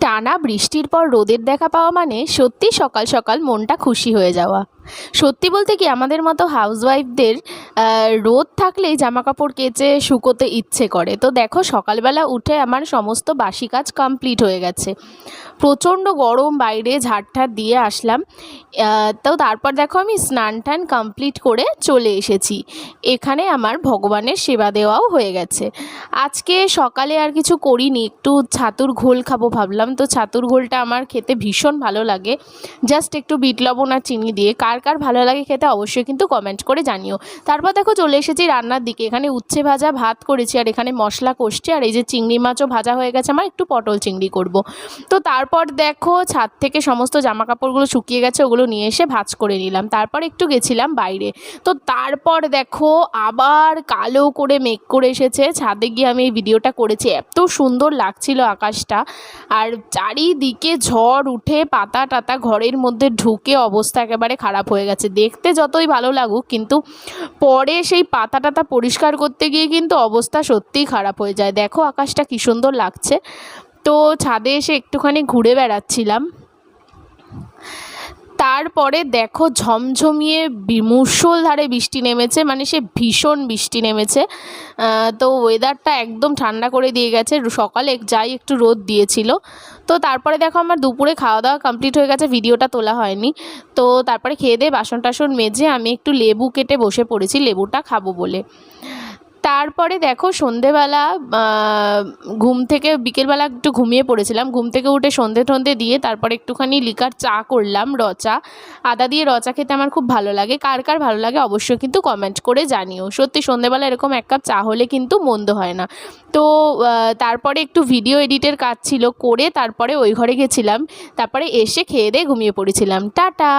টানা বৃষ্টির পর রোদের দেখা পাওয়া মানে সত্যি সকাল সকাল মনটা খুশি হয়ে যাওয়া। সত্যি বলতে কি আমাদের মতো হাউসওয়াইফদের রোদ থাকলেই জামা কাপড় কেচে শুকোতে ইচ্ছে করে। তো দেখো সকালবেলা উঠে আমার সমস্ত বাসি কাজ কমপ্লিট হয়ে গেছে। প্রচণ্ড গরম বাইরে ঝাড় দিয়ে আসলাম। তো তারপর দেখো আমি স্নান টান কমপ্লিট করে চলে এসেছি। এখানে আমার ভগবানের সেবা দেওয়াও হয়ে গেছে। আজকে সকালে আর কিছু করিনি, একটু ছাতুর ঘোল খাব ভাবলাম। তো ছাতুর ঘোলটা আমার খেতে ভীষণ ভালো লাগে। জাস্ট একটু বিট লবণ আর চিনি দিয়ে। কার কার ভালো লাগে খেতে অবশ্যই কিন্তু কমেন্ট করে জানিও। তারপর দেখো চলে এসেছি রান্নার দিকে। এখানে উচ্ছে ভাজা ভাত করেছি আর এখানে মশলা কষছে আর এই যে চিংড়ি মাছও ভাজা হয়ে গেছে, আমার একটু পটল চিংড়ি করব। তো তারপর দেখো ছাদ থেকে সমস্ত জামা কাপড়গুলো শুকিয়ে গেছে, ওগুলো নিয়ে এসে ভাজ করে নিলাম। তারপর একটু গেছিলাম বাইরে। তো তারপর দেখো আবার কালো করে মেঘ করে এসেছে। ছাদে গিয়ে আমি এই ভিডিওটা করেছি। এত সুন্দর লাগছিল আকাশটা। আর চারিদিকে ঝড় উঠে পাতা টাতা ঘরের মধ্যে ঢুকে অবস্থা একেবারে খারাপ হয়ে গেছে। দেখতে যতই ভালো লাগুক, কিন্তু পরে সেই পাতা টাতা পরিষ্কার করতে গিয়ে কিন্তু অবস্থা সত্যিই খারাপ হয়ে যায়। দেখো আকাশটা কী সুন্দর লাগছে। তো ছাদে এসে একটুখানি ঘুরে বেড়াচ্ছিলাম। তারপরে দেখো ঝমঝমিয়ে মুষলধারে বৃষ্টি নেমেছে মানে সে ভীষণ বৃষ্টি নেমেছে। তো ওয়েদারটা একদম ঠান্ডা করে দিয়ে গেছে, সকালে যাই একটু রোদ দিয়েছিল। তো তারপরে দেখো আমার দুপুরে খাওয়া দাওয়া কমপ্লিট হয়ে গেছে ভিডিওটা তোলা হয়নি। তো তারপরে খেয়ে দিয়ে বাসন টাসন মেজে আমি একটু লেবু কেটে বসে পড়েছি, লেবুটা খাব বলে। তারপরে দেখো সন্ধেবেলা ঘুম থেকে বিকেলবেলা একটু ঘুমিয়ে পড়েছিলাম। ঘুম থেকে উঠে সন্ধে টন্ধে দিয়ে তারপরে একটুখানি লিকার চা করলাম রচা আদা দিয়ে রচা খেতে আমার খুব ভালো লাগে। কার কার ভালো লাগে অবশ্যই কিন্তু কমেন্ট করে জানিও। সত্যি সন্ধেবেলা এরকম এক কাপ চা হলে কিন্তু মন্দ হয় না। তো তারপরে একটু ভিডিও এডিটের কাজ ছিল করে তারপরে ওই ঘরে গেছিলাম। তারপরে এসে খেয়ে দিয়ে ঘুমিয়ে পড়েছিলাম। টাটা!